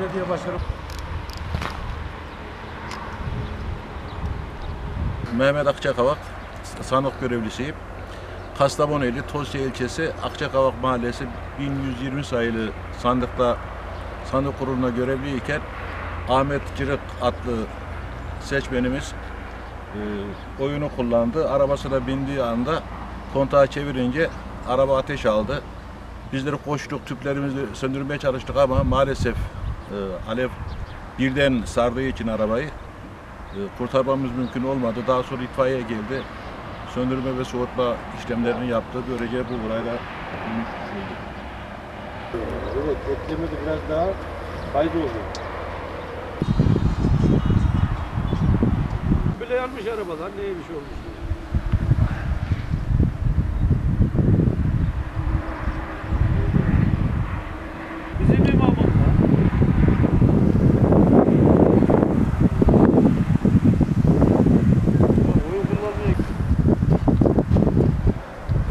Belediye Başkanı. Mehmet Akçakavak, sanık görevlisiyim. Kastamonu ili Tosya ilçesi Akçakavak Mahallesi 1120 sayılı sandıkta sandık kuruluna görevliyken Ahmet Cırık adlı seçmenimiz e, oyunu kullandı. Arabasına bindiği anda kontağı çevirince araba ateş aldı. Bizleri koştuk, tüplerimizi söndürmeye çalıştık ama maalesef e, alev birden sardığı için arabayı e, kurtarmamız mümkün olmadı. Daha sonra itfaiye geldi. Söndürme ve soğutma işlemlerini yaptı. Böylece bu olayda bulmuş olduk. Evet, beklemede biraz daha fayda oluyor. Böyle yanmış arabalar neymiş olmuş?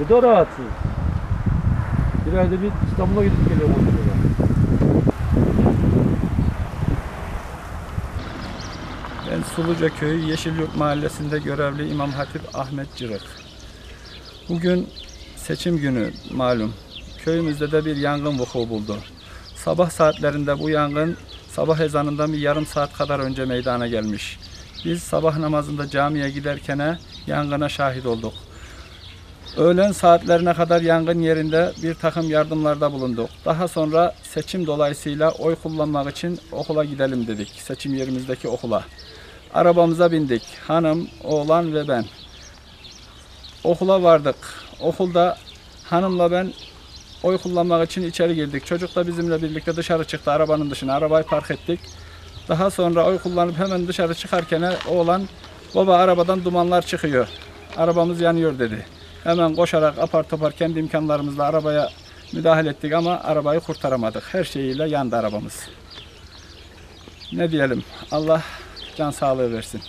Bu da rahatsız. Bir ayda bir İstanbul'a gidip geliyorum. Ben Suluca Köyü Yeşilyurt Mahallesi'nde görevli İmam Hatip Ahmet Cırık. Bugün seçim günü malum. Köyümüzde de bir yangın vuku buldu. Sabah saatlerinde bu yangın sabah ezanından bir yarım saat kadar önce meydana gelmiş. Biz sabah namazında camiye giderken yangına şahit olduk. Öğlen saatlerine kadar yangın yerinde bir takım yardımlarda bulunduk. Daha sonra seçim dolayısıyla oy kullanmak için okula gidelim dedik. Seçim yerimizdeki okula. Arabamıza bindik. Hanım, oğlan ve ben. Okula vardık. Okulda hanımla ben oy kullanmak için içeri girdik. Çocuk da bizimle birlikte dışarı çıktı arabanın dışına. Arabayı park ettik. Daha sonra oy kullanıp hemen dışarı çıkarken oğlan baba arabadan dumanlar çıkıyor. Arabamız yanıyor dedi. Hemen koşarak apar topar kendi imkanlarımızla arabaya müdahale ettik ama arabayı kurtaramadık. Her şeyiyle yandı arabamız. Ne diyelim? Allah can sağlığı versin.